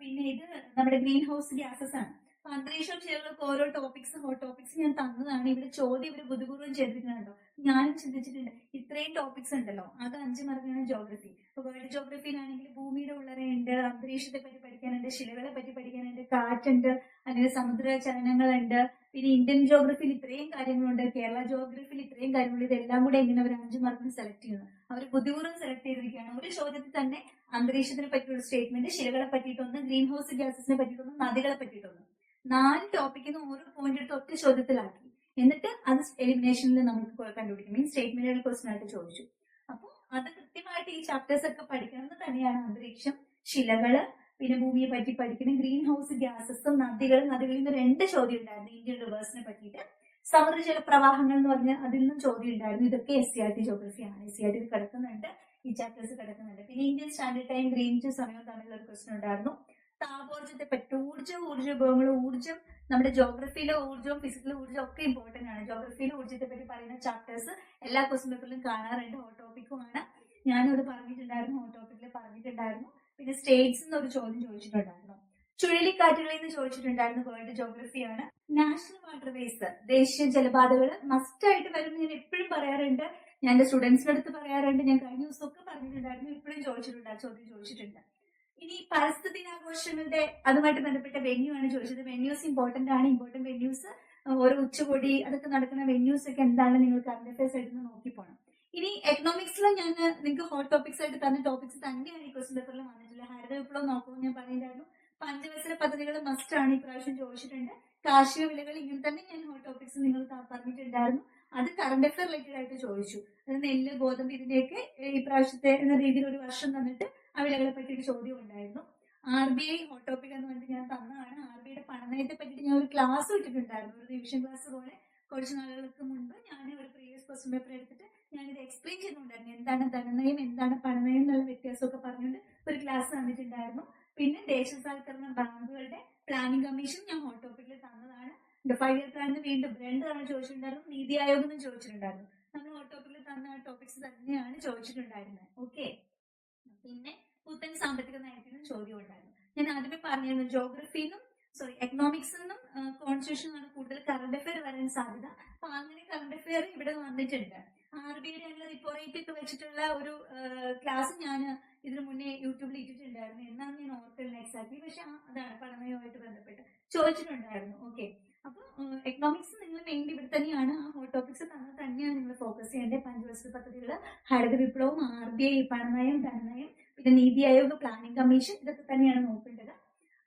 പിന്നെ ഇത് നമ്മുടെ ഗ്രീൻ ഹൗസ് ഗ്യാസസ് ആണ്. അന്തരീക്ഷം ചേർന്നൊക്കെ ഓരോ ടോപ്പിക്സ് ഹോട്ട് ടോപ്പിക്സ് ഞാൻ തന്നതാണ്. ഇവിടെ ചോദ്യം ഇവർ ബുദ്ധിപൂർവം ചെയ്തിരിക്കുന്നുണ്ടോ? ഞാനും ചിന്തിച്ചിട്ടുണ്ട് ഇത്രയും ടോപ്പിക്സ് ഉണ്ടല്ലോ അത് അഞ്ച് മാർക്കാണ് ജോഗ്രഫി അപ്പൊ വേൾഡ് ജോഗ്രഫിയിലാണെങ്കിൽ ഭൂമിയുടെ ഉള്ളറയുണ്ട് അന്തരീക്ഷത്തെ പറ്റി പഠിക്കാനുണ്ട് ശിലകളെ പറ്റി പഠിക്കാനുണ്ട് കാറ്റുണ്ട് അല്ലെങ്കിൽ സമുദ്ര ചലനങ്ങളുണ്ട്. പിന്നെ ഇന്ത്യൻ ജോഗ്രഫിയിൽ ഇത്രയും കാര്യങ്ങളുണ്ട് കേരള ജോഗ്രഫിയിൽ ഇത്രയും കാര്യങ്ങളുണ്ട്. ഇതെല്ലാം കൂടെ എങ്ങനെ അവർ അഞ്ച് മാർക്കിന് സെലക്ട് ചെയ്യുന്നത് അവർ ബുദ്ധിപൂർവം സെലക്ട് ചെയ്തിരിക്കുകയാണ്. ഒരു ചോദ്യത്തിൽ തന്നെ അന്തരീക്ഷത്തിനെ പറ്റിയുള്ള സ്റ്റേറ്റ്മെന്റ് ശിലകളെ പറ്റിയിട്ടൊന്ന് ഗ്രീൻ ഹൗസ് ഗ്യാസസിനെ പറ്റിയിട്ടൊന്ന് നദികളെ പറ്റിയിട്ടൊന്ന്. നാല് ടോപ്പിക്കിൽ നിന്ന് ഓരോ പോയിന്റ് എടുത്ത് ഒറ്റ ചോദ്യത്തിലാക്കി. എന്നിട്ട് അത് എലിമിനേഷനിൽ നമുക്ക് കണ്ടുപിടിക്കും. മീൻസ് സ്റ്റേറ്റ്മെന്റുകൾ ക്വസ്റ്റൻ ആയിട്ട് ചോദിച്ചു. അപ്പോൾ അത് കൃത്യമായിട്ട് ഈ ചാപ്റ്റേഴ്സ് ഒക്കെ പഠിക്കുന്നത് തന്നെയാണ് അന്തരീക്ഷം ശിലകൾ പിന്നെ ഭൂമിയെ പറ്റി പഠിക്കുന്ന ഗ്രീൻ ഹൗസ് ഗ്യാസസും നദികൾ നദികളിൽ നിന്ന് രണ്ട് ചോദ്യം ഉണ്ടായിരുന്നു. ഇന്ത്യൻ റിവേഴ്സിനെ പറ്റിയിട്ട്. സമുദ്രജല പ്രവാഹങ്ങൾ എന്ന് പറഞ്ഞ അതിൽ നിന്നും ചോദ്യം ഉണ്ടായിരുന്നു. ഇതൊക്കെ S C R T geography ആണ്. എസ് സി ആർ ടി കിടക്കുന്നുണ്ട്. ഈ ചാപ്റ്റേഴ്സ് കിടക്കുന്നുണ്ട്. പിന്നെ Indian standard time green to സമയം തമ്മിലുള്ള ഒരു ക്വസ്റ്റൻ ഉണ്ടായിരുന്നു. താപോർജത്തെ പറ്റി ഊർജം ഊർജ വിഭവങ്ങൾ ഊർജം നമ്മുടെ ജോഗ്രഫിയിലെ ഊർജവും ഫിസിക്കൽ ഊർജവും ഒക്കെ ഇമ്പോർട്ടന്റ് ആണ്. ജോഗ്രഫിയിലെ ഊർജത്തെ പറ്റി പറയുന്ന ചാപ്റ്റേഴ്സ് എല്ലാ ക്വസ്റ്റൻ പേപ്പറിലും കാണാറുണ്ട്. ഹോട്ട് ടോപ്പിക്കുമാണ് ഞാനിവിടെ പറഞ്ഞിട്ടുണ്ടായിരുന്നു ഹോട്ട് ടോപ്പിക്കിൽ പറഞ്ഞിട്ടുണ്ടായിരുന്നു. പിന്നെ സ്റ്റേറ്റ്സ് എന്നൊരു ചോദ്യം ചോദിച്ചിട്ടുണ്ടായിരുന്നു. ചുഴലിക്കാറ്റുകളിൽ നിന്ന് ചോദിച്ചിട്ടുണ്ടായിരുന്നു വേൾഡ് ജോഗ്രഫിയാണ് നാഷണൽ വാട്ടർവേസ് ദേശീയ ജലപാതകൾ മസ്റ്റ് ആയിട്ട് വരുമെന്ന് ഞാൻ എപ്പോഴും പറയാറുണ്ട്. ഞാൻ എന്റെ സ്റ്റുഡൻസിന്റെ അടുത്ത് പറയാറുണ്ട്. ഞാൻ കഴിഞ്ഞ ദിവസമൊക്കെ പറഞ്ഞിട്ടുണ്ടായിരുന്നു. ഇപ്പോഴും ചോദിച്ചിട്ടുണ്ട് ആ ചോദ്യം ചോദിച്ചിട്ടുണ്ട്. ഇനി പരിസ്ഥിതി ദിനാഘോഷങ്ങളുടെ അതുമായിട്ട് ബന്ധപ്പെട്ട വെന്യൂ ആണ് ചോദിച്ചത്. വെന്യൂസ് ഇമ്പോർട്ടന്റ് ആണ് ഇമ്പോർട്ടന്റ് വെന്യൂസ് ഓരോ ഉച്ചകോടി അതൊക്കെ നടക്കുന്ന വെന്യൂസ് ഒക്കെ എന്താണ് നിങ്ങൾ കറണ്ട് അഫയേഴ്സ് ആയിട്ട് നോക്കി പോകണം ഇനി എക്കണോമിക്സിൽ ഞാൻ നിങ്ങൾക്ക് ഹോട്ട് ടോപ്പിക്സ് ആയിട്ട് തന്ന ടോപ്പിക്സ് തന്നെയാണ് ഈ ക്വസ്റ്റൻ പേപ്പറിൽ വന്നിട്ടുള്ളത്. ഹരിത വിപ്ലവം നോക്കുമ്പോൾ ഞാൻ പറയുന്നുണ്ടായിരുന്നു പഞ്ചവത്സര പദ്ധതികൾ മസ്റ്റ് ആണ് ഇപ്രാവശ്യം ചോദിച്ചിട്ടുണ്ട്. കാർഷിക വിലകൾ ഇങ്ങനെ തന്നെ ഞാൻ ഹോട്ട് ടോപ്പിക്സ് നിങ്ങൾ പറഞ്ഞിട്ടുണ്ടായിരുന്നു. അത് കറണ്ട് അഫയർ റിലേറ്റഡ് ആയിട്ട് ചോദിച്ചു. അത് നെല്ല് ഗോതമ്പ് ഇതിന്റെയൊക്കെ ഏഹ്, ഈ പ്രാവശ്യത്തെ എന്ന രീതിയിൽ ഒരു വർഷം തന്നിട്ട് ആ വിലകളെ ചോദ്യം ഉണ്ടായിരുന്നു R B I hot topic എന്ന് പറഞ്ഞിട്ട് ഞാൻ തന്നതാണ്. ആർ ബി ഐയുടെ പണനയത്തെ പറ്റിയിട്ട് ഞാൻ ഒരു ക്ലാസ് ഇട്ടിട്ടുണ്ടായിരുന്നു ഒരു റിവിഷൻ ക്ലാസ് പോലെ കുറച്ച് നാളുകൾക്ക് മുൻപ് ഞാൻ ഒരു പ്രീവിയസ് ക്വസ്റ്റ്യൻ പേപ്പർ എടുത്തിട്ട് ഞാനിത് എക്സ്പ്ലെയിൻ ചെയ്യുന്നുണ്ടായിരുന്നു എന്താണ് ധനനയം എന്താണ് പണനയം എന്നുള്ള വ്യത്യാസമൊക്കെ പറഞ്ഞുകൊണ്ട് ഒരു ക്ലാസ് തന്നിട്ടുണ്ടായിരുന്നു. പിന്നെ ദേശസാൽക്കരണ ബാങ്കുകളുടെ പ്ലാനിംഗ് കമ്മീഷൻ ഞാൻ ഹോട്ട് ടോപ്പിക്കിൽ തന്നതാണ് ഫൈവ് ഇയർ പ്ലാനിന് വീണ്ടും രണ്ട് തവണ ചോദിച്ചിട്ടുണ്ടായിരുന്നു. നീതി ആയോഗം എന്നും ചോദിച്ചിട്ടുണ്ടായിരുന്നു. നമ്മൾ ഹോട്ട് ടോപ്പിക്കിൽ തന്ന ടോപ്പിക്സ് തന്നെയാണ് ചോദിച്ചിട്ടുണ്ടായിരുന്നത്. ഓക്കെ പിന്നെ പുത്തൻ സാമ്പത്തിക നയത്തിനും ചോദ്യം ഉണ്ടായിരുന്നു ഞാൻ ആദ്യമേ പറഞ്ഞിരുന്നു ജോഗ്രഫിന്നും സോറി എക്കണോമിക്സ് നിന്നും കോൺസ്റ്റിറ്റ്യൂഷൻ കൂടുതൽ കറണ്ട് അഫയർ വരാൻ സാധ്യത. അപ്പൊ അങ്ങനെ കറണ്ട് അഫയർ ഇവിടെ വന്നിട്ടുണ്ട്. ആർ ബി ഐയുടെ റിപ്പോ റേറ്റ് ഒക്കെ വെച്ചിട്ടുള്ള ഒരു ക്ലാസ് ഞാൻ ഇതിനു മുന്നേ യൂട്യൂബിൽ ഇട്ടിട്ടുണ്ടായിരുന്നു. എന്നാണ് ഞാൻ ഓർക്കില്ല എക്സാക്ട്ലി പക്ഷെ അതാണ് പഠനവുമായിട്ട് ബന്ധപ്പെട്ട് ചോദിച്ചിട്ടുണ്ടായിരുന്നു. ഓക്കെ അപ്പൊ എക്കണോമിക്സ് നിങ്ങൾ മെയിൻലി ഇവിടെ തന്നെയാണ്. ആ ഹോട്ട് ടോപ്പിക്സ് തന്നെ തന്നെയാണ് നിങ്ങൾ ഫോക്കസ് ചെയ്യേണ്ടത്. പഞ്ചവത്സര പദ്ധതികൾ ഹരിത വിപ്ലവം ആർ ബി ഐ പണനയം ധനനയം പിന്നെ നീതി ആയോഗ് പ്ലാനിംഗ് കമ്മീഷൻ ഇതൊക്കെ തന്നെയാണ് നോക്കേണ്ടത്.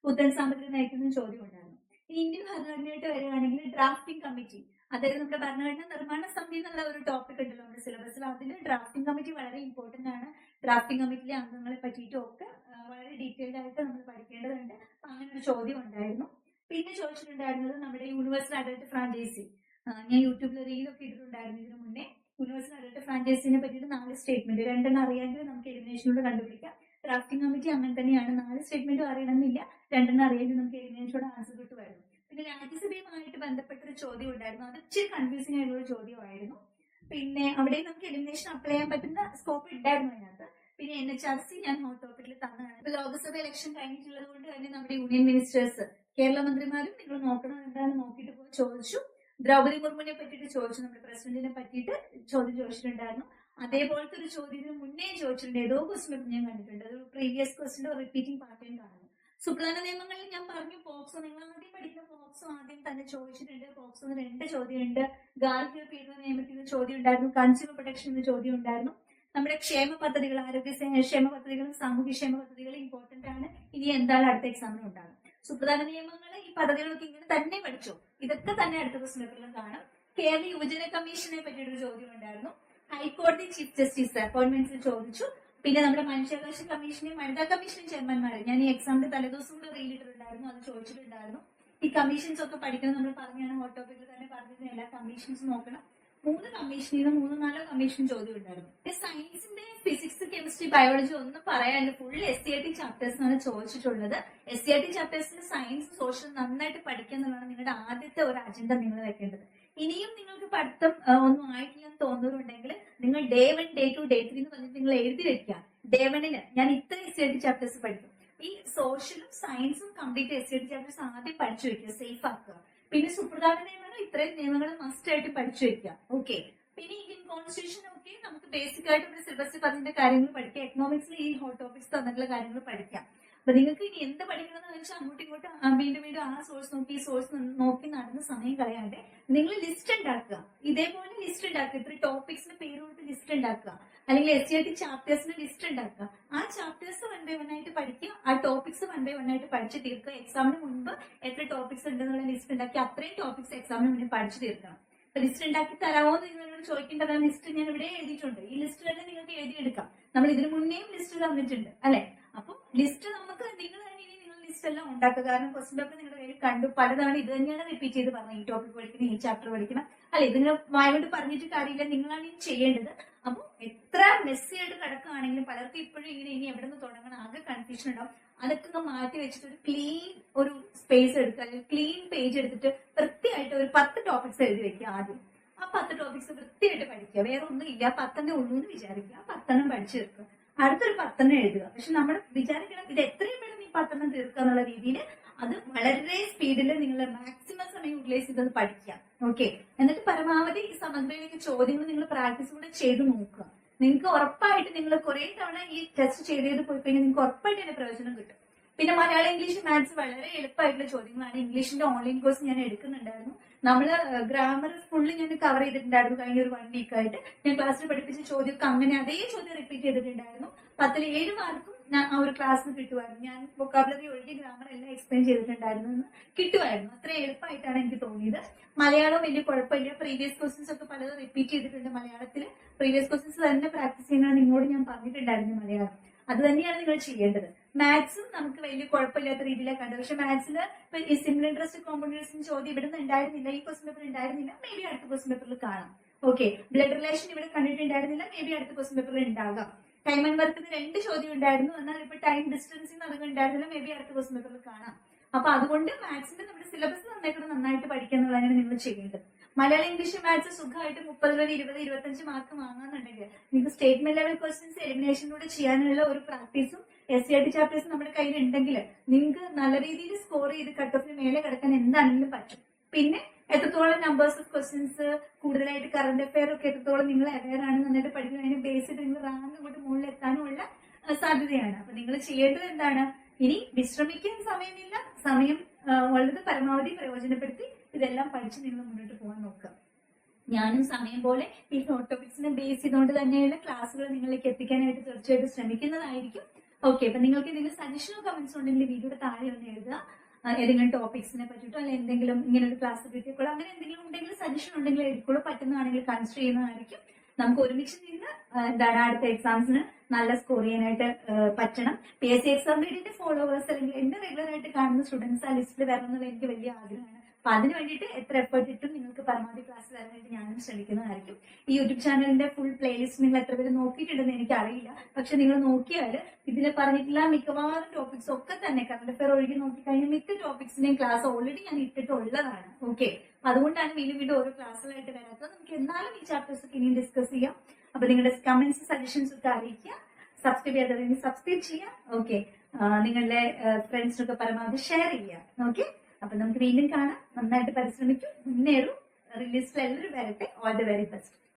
പുത്തൻ സാമ്പത്തിക നയത്തിൽ ചോദ്യം ഉണ്ടായിരുന്നു. ഇനി ഇന്ത്യൻ ഭരണഘടനയായിട്ട് വരികയാണെങ്കിൽ ഡ്രാഫ്റ്റിംഗ് കമ്മിറ്റി അതായത് നമ്മുടെ ഭരണഘടന നിർമ്മാണ സമിതി എന്നുള്ള ഒരു ടോപ്പിക് ഉണ്ടല്ലോ നമ്മുടെ സിലബസിൽ അതിൽ ഡ്രാഫ്റ്റിംഗ് കമ്മിറ്റി വളരെ ഇമ്പോർട്ടന്റ് ആണ്. ഡ്രാഫ്റ്റിംഗ് കമ്മിറ്റിയിലെ അംഗങ്ങളെ പറ്റിയിട്ടും ഒക്കെ വളരെ ഡീറ്റെയിൽഡ് ആയിട്ട് നമ്മൾ പഠിക്കേണ്ടതുണ്ട്. അങ്ങനെ ഒരു ചോദ്യം ഉണ്ടായിരുന്നു. പിന്നെ ചോദിച്ചിട്ടുണ്ടായിരുന്നത് നമ്മുടെ യൂണിവേഴ്സൽ അഡൽട്ട് ഫ്രാഞ്ചൈസി ഞാൻ യൂട്യൂബിൽ റീലൊക്കെ ഇട്ടിട്ടുണ്ടായിരുന്നു ഇതിനു മുന്നേ. യൂണിവേഴ്സൽ അഡൽട്ട് ഫ്രാഞ്ചൈസിനെ പറ്റിയിട്ട് നാല് സ്റ്റേറ്റ്മെന്റ് രണ്ടെണ്ണം അറിയാമെങ്കിൽ നമുക്ക് എലിമിനേഷനിലൂടെ കണ്ടുപിടിക്കാം. ഡ്രാഫ്റ്റിംഗ് കമ്മിറ്റി അങ്ങനെ തന്നെയാണ്. നാല് സ്റ്റേറ്റ്മെന്റും അറിയണമെന്നില്ല. രണ്ടെണ്ണം അറിയാമെങ്കിൽ നമുക്ക് എലിമിനേഷനോട് ആൻസർ കിട്ടു വരുന്നു പിന്നെ രാജ്യസഭയുമായിട്ട് ബന്ധപ്പെട്ട ഒരു ചോദ്യം ഉണ്ടായിരുന്നു. അത് ഇച്ചിരി കൺഫ്യൂസിംഗ് ആയിട്ടുള്ള ചോദ്യമായിരുന്നു. പിന്നെ അവിടെ നമുക്ക് എലിമിനേഷൻ അപ്ലൈ ചെയ്യാൻ പറ്റുന്ന സ്കോപ്പ് ഉണ്ടായിരുന്നു അതിനകത്ത്. പിന്നെ എൻ എച്ച് ആർ സി ഞാൻ ഹോട്ട് ടോപ്പിക്കിൽ തന്നതാണ് ലോക്സഭ ഇലക്ഷൻ കഴിഞ്ഞിട്ടുള്ളത് കൊണ്ട് തന്നെ നമ്മുടെ യൂണിയൻ മിനിസ്റ്റേഴ്സ് കേരള മന്ത്രിമാരും നിങ്ങൾ നോക്കണം എന്താണ് നോക്കിയിട്ട് പോയി ചോദിച്ചു. ദ്രൗപദി മുർമുവിനെ പറ്റിയിട്ട് ചോദിച്ചു. നമ്മുടെ പ്രസിഡന്റിനെ പറ്റിയിട്ട് ചോദ്യം ചോദിച്ചിട്ടുണ്ടായിരുന്നു. അതേപോലത്തെ ഒരു ചോദ്യത്തിന് മുന്നേ ചോദിച്ചിട്ടുണ്ട്. ഏതോ ക്വസ്റ്റ്യൻ ഞാൻ കണ്ടിട്ടുണ്ട്. അത് പ്രീവിയസ് ക്വസ്റ്റിന്റെ റിപ്പീറ്റിംഗ് പാറ്റേൺ കാണുന്നു. സുപ്രധാന നിയമങ്ങളിൽ ഞാൻ പറഞ്ഞു പോക്സോ. നിങ്ങൾ ആദ്യം പഠിക്കുന്ന പോക്സോ ആദ്യം തന്നെ ചോദിച്ചിട്ടുണ്ട്. പോക്സോ രണ്ട് ചോദ്യമുണ്ട്. ഗാർഹിക പീഡന നിയമത്തിൽ നിന്ന് ചോദ്യം ഉണ്ടായിരുന്നു കൺസ്യൂമർ പ്രൊട്ടക്ഷൻ ചോദ്യം ഉണ്ടായിരുന്നു നമ്മുടെ ക്ഷേമ പദ്ധതികൾ ആരോഗ്യ ക്ഷേമ പദ്ധതികളും സാമൂഹ്യ ക്ഷേമ പദ്ധതികളും ഇമ്പോർട്ടന്റ് ആണ്. ഇനി എന്തായാലും അടുത്ത എക്സാമിന് ഉണ്ടാകും. സുപ്രധാന നിയമങ്ങൾ ഈ പദ്ധതികളൊക്കെ ഇങ്ങനെ തന്നെ പഠിച്ചു. ഇതൊക്കെ തന്നെ അടുത്ത പ്രശ്നത്തിലും കാണും. കേരള യുവജന കമ്മീഷനെ പറ്റിയൊരു ചോദ്യം ഉണ്ടായിരുന്നു. ഹൈക്കോടതി ചീഫ് ജസ്റ്റിസ് അപ്പോയിന്റ്മെന്റ്സ് ചോദിച്ചു. പിന്നെ നമ്മുടെ മനുഷ്യാവകാശ കമ്മീഷനെയും വനിതാ കമ്മീഷനും ചെയർമാൻമാർ ഞാൻ ഈ എക്സാമിന്റെ തലേദിവസം കൂടെ റീലിട്ടിട്ടുണ്ടായിരുന്നു അത് ചോദിച്ചിട്ടുണ്ടായിരുന്നു. ഈ കമ്മീഷൻസ് ഒക്കെ പഠിക്കണം നമ്മൾ പറഞ്ഞാണ് ഹോട്ട് എല്ലാ കമ്മീഷൻസ് നോക്കണം. മൂന്ന് നിന്ന് മൂന്ന് നാലോ കമ്മീഷൻ ചോദ്യം ഉണ്ടായിരുന്നു. സയൻസിന്റെ ഫിസിക്സ് കെമിസ്ട്രി ബയോളജി ഒന്നും പറയാനില്ല full S C R T chapters ആണ് ചോദിച്ചിട്ടുള്ളത്. എസ് സി ആർ ടി ചാപ്റ്റേഴ്സിൽ സയൻസ് സോഷ്യൽ നന്നായിട്ട് പഠിക്കുക എന്നുള്ളതാണ് നിങ്ങളുടെ ആദ്യത്തെ ഒരു അജണ്ട നിങ്ങൾ വെക്കേണ്ടത്. ഇനിയും നിങ്ങൾക്ക് പഠിത്തം ഒന്നും ആയിട്ടില്ല എന്ന് തോന്നുന്നുണ്ടെങ്കിൽ നിങ്ങൾ day one day two day three എന്ന് പറഞ്ഞിട്ട് നിങ്ങൾ എഴുതി വെക്കുക. ഡേ വണ്ണിന് ഞാൻ ഇത്ര S C R T chapters പഠിക്കും. ഈ സോഷ്യലും സയൻസും complete S C R T chapters ആദ്യം പഠിച്ചു വെക്കുക. സേഫ് ആക്കുക. പിന്നെ സുപ്രധാന നിയമങ്ങൾ ഇത്രയും നിയമങ്ങൾ മസ്റ്റ് ആയിട്ട് പഠിച്ചു വെക്കാം ഓക്കെ പിന്നെ ഇന്ത്യൻ കോൺസ്റ്റിറ്റ്യൂഷൻ ഒക്കെ നമുക്ക് ബേസിക് ആയിട്ട് ഒരു സിലബസിൽ പറഞ്ഞിട്ട് കാര്യങ്ങൾ പഠിക്കാം. എക്കണോമിക്സിൽ ഈ ഹോട്ട് ടോപ്പിക്സ് തന്നിട്ടുള്ള കാര്യങ്ങൾ പഠിക്കാം. അപ്പൊ നിങ്ങൾക്ക് ഇനി എന്ത് പഠിക്കണം എന്ന് വെച്ചാൽ അങ്ങോട്ടും ഇങ്ങോട്ടും വീണ്ടും വീണ്ടും ആ സോഴ്സ് നോക്കി ഈ സോഴ്സ് നോക്കി നടന്ന് സമയം കളയാണ്ട് നിങ്ങൾ ലിസ്റ്റ് ഉണ്ടാക്കുക. ഇതേപോലെ ലിസ്റ്റ് ഉണ്ടാക്കുക. ഇത്ര ടോപ്പിക്സിന് പേര് കൊടുത്ത് ലിസ്റ്റ് ഉണ്ടാക്കുക. അല്ലെങ്കിൽ എസ് സി ആർ ടി ചാപ്റ്റേഴ്സിന് ലിസ്റ്റ് ഉണ്ടാക്കുക. ആ ചാപ്റ്റേഴ്സ് വൺ ബൈ വൺ ആയിട്ട് പഠിക്കുക. ആ ടോപ്പിക്സ് വൺ ബൈ വൺ ആയിട്ട് പഠിച്ച് തീർക്കുക. എക്സാമിന് മുൻപ് എത്ര ടോപ്പിക്സ് ഉണ്ടെന്നുള്ള ലിസ്റ്റ് ഉണ്ടാക്കി അത്രയും ടോപ്പിക്സ് എക്സാമിന് മുന്നേ പഠിച്ചു തീർക്കണം. ലിസ്റ്റ് ഉണ്ടാക്കി തരാമോ എന്ന് നിങ്ങളോട് ചോദിക്കേണ്ടതാണ് ലിസ്റ്റ് ഞാൻ ഇവിടെ എഴുതിയിട്ടുണ്ട്. ഈ ലിസ്റ്റ് തന്നെ നിങ്ങൾക്ക് എഴുതിയെടുക്കാം. നമ്മൾ ഇതിനു മുന്നേയും ലിസ്റ്റ് തന്നിട്ടുണ്ട്. അല്ലെ? അപ്പൊ ലിസ്റ്റ് നമുക്ക് നിങ്ങൾ തന്നെ ഇനി നിങ്ങൾ ലിസ്റ്റ് എല്ലാം ഉണ്ടാക്കുക. കാരണം ക്വസ്റ്റ്യൻ പേപ്പർ നിങ്ങളുടെ കയ്യിൽ കണ്ടു. പലതാണ് ഇത് തന്നെയാണ് റിപ്പീറ്റ് ചെയ്ത് പറഞ്ഞത്. ഈ ടോപ്പിക് പഠിക്കണം ഈ ചാപ്റ്റർ പഠിക്കണം. അല്ല? ഇതിന് വായോട് പറഞ്ഞിട്ട് കാര്യമില്ല. നിങ്ങളാണ് ഇനി ചെയ്യേണ്ടത്. അപ്പൊ എത്ര മെസ്സി ആയിട്ട് കിടക്കുകയാണെങ്കിലും പലർക്കും ഇപ്പോഴും ഇങ്ങനെ ഇനി എവിടെ നിന്ന് തുടങ്ങണം? ആകെ കൺഫ്യൂഷൻ ഉണ്ടാവും. അതൊക്കെ മാറ്റി വെച്ചിട്ട് ഒരു ക്ലീൻ ഒരു സ്പേസ് എടുക്കുക. അല്ലെങ്കിൽ ക്ലീൻ പേജ് എടുത്തിട്ട് വൃത്തിയായിട്ട് ഒരു പത്ത് ടോപ്പിക്സ് എഴുതി വെക്കുക ആദ്യം. ആ പത്ത് ടോപ്പിക്സ് വൃത്തിയായിട്ട് പഠിക്കുക. വേറെ ഒന്നും ഇല്ല പത്തെണ്ണേ ഉള്ളൂ എന്ന് വിചാരിക്കുക പത്തെണ്ണം പഠിച്ചു തീർക്കുക. അടുത്തൊരു പത്തെണ്ണം എഴുതുക. പക്ഷെ നമ്മൾ വിചാരിക്കണം ഇത് എത്രയും പെട്ടെന്ന് ഈ പത്തെണ്ണം തീർക്കുക എന്നുള്ള രീതിയിൽ അത് വളരെ സ്പീഡിൽ നിങ്ങൾ മാക്സിമം സമയം യൂട്ടിലൈസ് ചെയ്തത് പഠിക്കുക. ഓക്കെ എന്നിട്ട് പരമാവധി ഈ സമഗ്രയിലേക്ക് ചോദ്യങ്ങൾ നിങ്ങൾ പ്രാക്ടീസ് കൂടെ ചെയ്ത് നോക്കുക. നിങ്ങൾക്ക് ഉറപ്പായിട്ട് നിങ്ങൾ കുറെ തവണ ഈ ടെസ്റ്റ് ചെയ്ത് ചെയ്ത് പോയി കഴിഞ്ഞാൽ നിങ്ങൾക്ക് ഉറപ്പായിട്ട് അതിന്റെ പ്രയോജനം കിട്ടും. പിന്നെ മലയാളം ഇംഗ്ലീഷ് മാത്സ് വളരെ എളുപ്പമായിട്ടുള്ള ചോദ്യങ്ങളാണ്. ഇംഗ്ലീഷിന്റെ ഓൺലൈൻ കോഴ്സ് ഞാൻ എടുക്കുന്നുണ്ടായിരുന്നു. നമ്മൾ ഗ്രാമർ ഫുള്ള് ഞാൻ കവർ ചെയ്തിട്ടുണ്ടായിരുന്നു കഴിഞ്ഞ ഒരു വൺ വീക്ക് ആയിട്ട്. ഞാൻ ക്ലാസ്സിൽ പഠിപ്പിച്ച ചോദ്യമൊക്കെ അങ്ങനെ അതേ ചോദ്യം റിപ്പീറ്റ് ചെയ്തിട്ടുണ്ടായിരുന്നു. പത്തിൽ ഏഴ് മാർക്കും ഞാൻ ആ ഒരു ക്ലാസ്സിൽ കിട്ടുമായിരുന്നു. ഞാൻ വൊക്കാബുലറി ഒഴികെ ഗ്രാമർ എല്ലാം എക്സ്പ്ലെയിൻ ചെയ്തിട്ടുണ്ടായിരുന്നു കിട്ടുമായിരുന്നു. അത്ര എളുപ്പമായിട്ടാണ് എനിക്ക് തോന്നിയത്. മലയാളം വലിയ കുഴപ്പമില്ല. പ്രീവിയസ് ക്വസ്റ്റ്യൻസ് ഒക്കെ പലതും റിപ്പീറ്റ് ചെയ്തിട്ടുണ്ട് മലയാളത്തിൽ പ്രീവിയസ് ക്വസ്റ്റ്യൻസ് തന്നെ പ്രാക്ടീസ് ചെയ്യണമെന്ന് നിങ്ങളോട് ഞാൻ പറഞ്ഞിട്ടുണ്ടായിരുന്നു മലയാളം. അത് തന്നെയാണ് നിങ്ങൾ ചെയ്യേണ്ടത്. മാത്സും നമുക്ക് വലിയ കുഴപ്പമില്ലാത്ത രീതിയിലാണ് കണ്ടത്. പക്ഷെ മാത്സിൽ ഈ സിമ്പിൾ ഇൻട്രസ്റ്റ് കോമ്പൗണ്ടേഴ്സിന് ചോദ്യം ഇവിടെ നിന്ന് ഉണ്ടായിരുന്നില്ല. ഈ ക്വസ്റ്റൻ പേപ്പർ ഉണ്ടായിരുന്നില്ല. മേ ബി അടുത്ത ക്വസ്റ്റൻ പേപ്പറിൽ കാണാം. ഓക്കെ ബ്ലഡ് റിലേഷൻ ഇവിടെ കണ്ടിട്ടുണ്ടായിരുന്നില്ല. മേ ബി അടുത്ത ക്വസ്റ്റൻ പേപ്പറിൽ ഉണ്ടാകാം. ടൈം ആൻഡ് വർക്കിന് രണ്ട് ചോദ്യം ഉണ്ടായിരുന്നു. എന്നാൽ ഇപ്പൊ ടൈം ഡിസ്റ്റൻസിന് അതൊക്കെ ഉണ്ടായിരുന്നില്ല. മേ ബി അടുത്ത ക്വസ്റ്റൻ പേപ്പറിൽ കാണാം. അപ്പൊ അതുകൊണ്ട് മാത്സിന്റെ നമ്മുടെ സിലബസ് നന്നായിട്ട് നന്നായിട്ട് പഠിക്കുക എന്നുള്ളതാണ് നിങ്ങൾ ചെയ്യേണ്ടത്. മലയാളം ഇംഗ്ലീഷ് മാത്സ് സുഖമായിട്ട് മുപ്പത് വരെ ഇരുപത് ഇരുപത്തഞ്ച് മാർക്ക് വാങ്ങാന്നുണ്ടെങ്കിൽ നിങ്ങൾക്ക് സ്റ്റേറ്റ്മെന്റ് ലെവൽ ക്വസ്റ്റ്യൻസ് എലിമിനേഷനിലൂടെ ചെയ്യാനുള്ള ഒരു പ്രാക്ടീസും S C R T chapters നമ്മുടെ കയ്യിൽ ഉണ്ടെങ്കിൽ നിങ്ങൾക്ക് നല്ല രീതിയിൽ സ്കോർ ചെയ്ത് കട്ട് ഓഫിന് മേലെ കിടക്കാൻ എന്താണെങ്കിലും പറ്റും. പിന്നെ എത്രത്തോളം നമ്പേഴ്സ് ഓഫ് ക്വസ്റ്റ്യൻസ് കൂടുതലായിട്ട് കറണ്ട് അഫയർ ഒക്കെ എത്രത്തോളം നിങ്ങൾ അവയർ ആണ് നന്നായിട്ട് പഠിക്കുന്നത് അതിന് ബേസ് ചെയ്ത് നിങ്ങൾ റാങ്ക് ഇങ്ങോട്ട് മുകളിൽ എത്താനുള്ള സാധ്യതയാണ്. അപ്പൊ നിങ്ങൾ ചെയ്യേണ്ടത് എന്താണ്? ഇനി വിശ്രമിക്കാൻ സമയമില്ല. സമയം ഉള്ളത് പരമാവധി പ്രയോജനപ്പെടുത്തി ഇതെല്ലാം പഠിച്ച് നിങ്ങൾ മുന്നോട്ട് പോകാൻ നോക്കുക. ഞാനും സമയം പോലെ ഈ നോട്ട് ബേസ് ചെയ്തുകൊണ്ട് തന്നെയുള്ള ക്ലാസ്സുകൾ നിങ്ങളിലേക്ക് എത്തിക്കാനായിട്ട് തീർച്ചയായിട്ടും ശ്രമിക്കുന്നതായിരിക്കും. ഓക്കെ അപ്പൊ നിങ്ങൾക്ക് എന്തെങ്കിലും സജഷനോ കമന്റ്സ് ഉണ്ടെങ്കിൽ വീഡിയോയുടെ താഴെ ഒന്ന് എഴുതുക. ഏതെങ്കിലും ടോപ്പിക്സിനെ പറ്റിയിട്ടോ അല്ലെങ്കിൽ എന്തെങ്കിലും ഇങ്ങനെ ഒരു ക്ലാസ് കിട്ടിയപ്പോഴോ അങ്ങനെ എന്തെങ്കിലും ഉണ്ടെങ്കിൽ സജഷൻ ഉണ്ടെങ്കിൽ എഴുതിക്കോളൂ. പറ്റുന്നതാണെങ്കിൽ കൺസിഡർ ചെയ്യുന്നതായിരിക്കും. നമുക്ക് ഒരുമിച്ച് നിന്ന് എന്താണ് അടുത്ത എക്സാംസിന് നല്ല സ്കോർ ചെയ്യാനായിട്ട് പറ്റണം. പി എസ് സി എക്സാം വേണ്ടിയിട്ട് ഫോളോവേഴ്സ് അല്ലെങ്കിൽ എന്നെ റെഗുലർ ആയിട്ട് കാണുന്ന സ്റ്റുഡൻസ് ആ ലിസ്റ്റിൽ വരണം എന്നുള്ള എനിക്ക് വലിയ ആഗ്രഹമാണ്. അപ്പൊ അതിന് വേണ്ടിയിട്ട് എത്ര എഫേർട്ട് ഇട്ടും നിങ്ങൾക്ക് പരമാവധി ക്ലാസ് തരാനായിട്ട് ഞാനും ശ്രമിക്കുന്നതായിരിക്കും. ഈ യൂട്യൂബ് ചാനലിന്റെ ഫുൾ പ്ലേലിസ്റ്റ് നിങ്ങൾ എത്ര പേര് നോക്കിയിട്ടുണ്ടെന്ന് എനിക്ക് അറിയില്ല. പക്ഷെ നിങ്ങൾ നോക്കിയാൽ ഇതിൽ പറഞ്ഞിട്ടുള്ള മിക്കവാറും ടോപ്പിക്സ് ഒക്കെ തന്നെ കറണ്ട് അഫയർ ഒഴുകി നോക്കിക്കഴിഞ്ഞാൽ മിക്ക ടോപ്പിക്സിന്റെയും ക്ലാസ് ഓൾറെഡി ഞാൻ ഇട്ടിട്ടുള്ളതാണ്. ഓക്കെ അതുകൊണ്ടാണ് വീണ്ടും വീണ്ടും ഓരോ ക്ലാസ്സുകളായിട്ട് വരാത്തത്. നമുക്ക് എന്നാലും ഈ ചാപ്റ്റേഴ്സ് ഒക്കെ ഇനിയും ഡിസ്കസ് ചെയ്യാം. അപ്പൊ നിങ്ങളുടെ കമന്റ്സ് സജഷൻസ് ഒക്കെ അറിയിക്കുക. സബ്സ്ക്രൈബ് ചെയ്യാതെ സബ്സ്ക്രൈബ് ചെയ്യാം ഓക്കെ നിങ്ങളുടെ ഫ്രണ്ട്സിനൊക്കെ പരമാവധി ഷെയർ ചെയ്യാം ഓക്കെ അപ്പൊ നമുക്ക് വീണ്ടും കാണാം. നന്നായിട്ട് പരിശ്രമിക്കും. മുന്നേറും. റിലീസ് എല്ലാവരും വരട്ടെ. All the very best